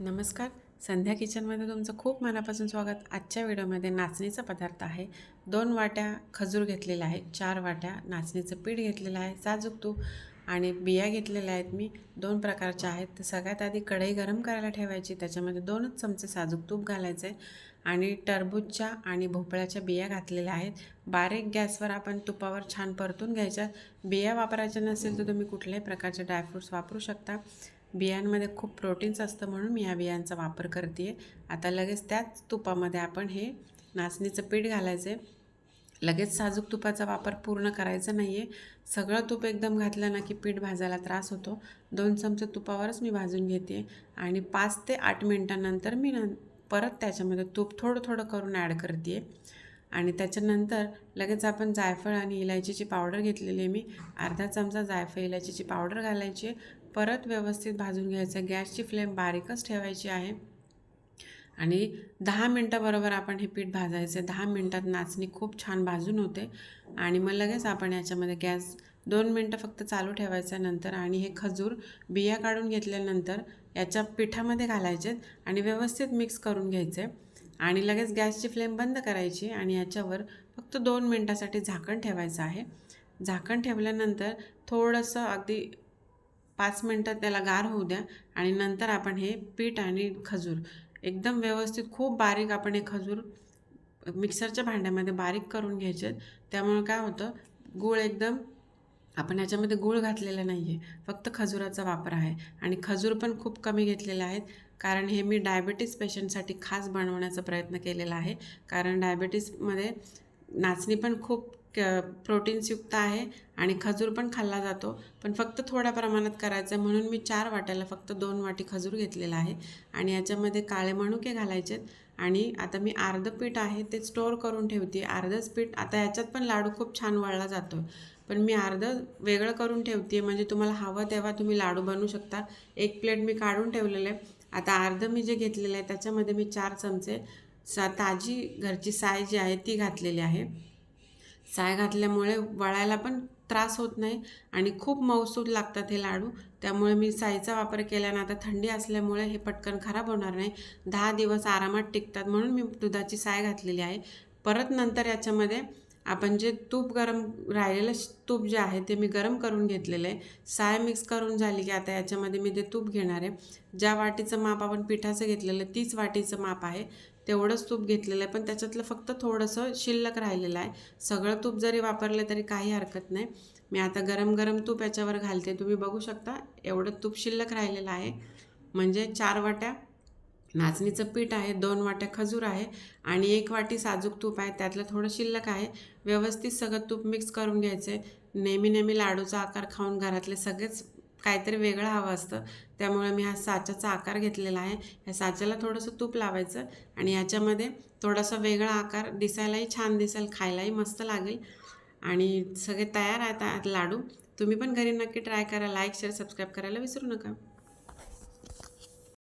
नमस्कार. संध्या किचनमध्ये तुमचं खूप मनापासून स्वागत. आजच्या व्हिडिओमध्ये नाचणीचा पदार्थ आहे. दोन वाट्या खजूर घेतलेला आहे. चार वाट्या नाचणीचं पीठ घेतलेलं आहे. साजूक तूप. आणि बिया घेतलेल्या आहेत मी दोन प्रकारच्या आहेत. तर सगळ्यात आधी कढई गरम करायला ठेवायची त्याच्यामध्ये दोनच चमचे साजूक तूप घालायचं आहे आणि टरबूजच्या आणि भोपळ्याच्या बिया घातलेल्या आहेत. बारीक गॅसवर आपण तुपावर छान परतून घ्यायच्या. बिया वापरायच्या नसेल तर तुम्ही कुठल्याही प्रकारचे ड्रायफ्रूट्स वापरू शकता. बियांमध्ये खूप प्रोटीन्स असतं म्हणून मी ह्या बियांचा वापर करते आहे आता लगेच त्याच तुपामध्ये आपण हे नाचणीचं पीठ घालायचं आहे. लगेच साजूक तुपाचा वापर पूर्ण करायचा नाही आहे सगळं तूप एकदम घातलं ना की पीठ भाजायला त्रास होतो. दोन चमचे तुपावरच मी भाजून घेते आणि पाच ते आठ मिनटानंतर मी न परत त्याच्यामध्ये तूप थोडं थोडं करून ॲड करते आणि त्याच्यानंतर लगेच आपण जायफळ आणि इलायचीची पावडर घेतलेली आहे मी. अर्धा चमचा जायफळ इलायचीची पावडर घालायची आहे. परत व्यवस्थित भाजून घ्यायचं गॅसची फ्लेम बारीकच ठेवायची आहे. आणि दहा मिनटाबरोबर आपण हे पीठ भाजायचं. दहा मिनटात नाचणी खूप छान भाजून होते. आणि मग लगेच आपण याच्यामध्ये गॅस दोन मिनटं फक्त चालू ठेवायचं नंतर आणि हे खजूर बिया काढून घेतल्यानंतर याच्या पिठामध्ये घालायचे आणि व्यवस्थित मिक्स करून घ्यायचे. आणि लगेच गॅसची फ्लेम बंद करायची आणि याच्यावर फक्त दोन मिनटासाठी झाकण ठेवायचं आहे. झाकण ठेवल्यानंतर थोडंसं अगदी पाच मिनटात त्याला गार होऊ द्या आणि नंतर आपण हे पीठ आणि खजूर एकदम व्यवस्थित खूप बारीक आपण हे खजूर मिक्सरच्या भांड्यामध्ये बारीक करून घ्यायचे. त्यामुळे काय होतं गूळ एकदम आपण याच्यामध्ये गूळ घातलेला नाही आहे फक्त खजुराचा वापर आहे. आणि खजूर पण खूप कमी घेतलेले आहेत कारण हे मी डायबेटीस पेशंटसाठी खास बनवण्याचा प्रयत्न केलेला आहे. कारण डायबेटीसमध्ये नाचणी पण खूप क प्रोटीन्सयुक्त आहे आणि खजूर पण खाल्ला जातो. पण फक्त थोड्या प्रमाणात करायचं आहे म्हणून मी चार वाट्याला फक्त दोन वाटी खजूर घेतलेला आहे आणि याच्यामध्ये काळे मणुके घालायचे आणि आता मी अर्धं पीठ आहे ते स्टोअर करून ठेवते. अर्धंच पीठ आता याच्यात पण लाडू खूप छान वळला जातो पण मी अर्धं वेगळं करून ठेवते. म्हणजे तुम्हाला हवं तेव्हा तुम्ही लाडू बनवू शकता. एक प्लेट मी काढून ठेवलेलं आहे. आता अर्धं मी जे घेतलेलं आहे त्याच्यामध्ये मी चार चमचे सा ताजी घरची साय जी आहे ती घातलेली आहे. साय घातल्यामुळे वळायला पण त्रास होत नाही आणि खूप मऊसूद लागतात हे लाडू. त्यामुळे मी साईचा वापर केल्यानं आता थंडी असल्यामुळे हे पटकन खराब होणार नाही. दहा दिवस आरामात टिकतात म्हणून मी दुधाची साय घातलेली आहे. परत नंतर याच्यामध्ये आपण जे तूप गरम राहिलेलं तूप जे आहे ते मी गरम करून घेतलेलं आहे. साय मिक्स करून झाली की आता याच्यामध्ये मी ते तूप घेणार आहे. ज्या वाटीचं माप आपण पिठाचं घेतलेलं तीच वाटीचं माप आहे. तेवढंच तूप घेतलेलं आहे. पण त्याच्यातलं फक्त थोडंसं शिल्लक राहिलेलं आहे. सगळं तूप जरी वापरलं तरी काही हरकत नाही. मी आता गरम गरम तूप याच्यावर घालते. तुम्ही बघू शकता एवढं तूप शिल्लक राहिलेलं आहे. म्हणजे चार वाट्या नाचणीचं पीठ आहे दोन वाट्या खजूर आहे आणि एक वाटी साजूक तूप आहे. त्यातलं थोडं शिल्लक आहे. व्यवस्थित सगळं तूप मिक्स करून घ्यायचं आहे. नेहमी नेहमी लाडूचा आकार खाऊन घरातले सगळेच काहीतरी वेगळं हवं असतं. त्यामुळे मी हा साच्याचा आकार घेतलेला आहे. या साच्याला थोडंसं तूप लावायचं आणि याच्यामध्ये थोडासा वेगळा आकार दिसायलाही छान दिसेल खायलाही मस्त लागेल. आणि सगळे तयार आहेत लाडू. तुम्ही पण घरी नक्की ट्राय करा. लाईक शेअर सबस्क्राईब करायला विसरू नका.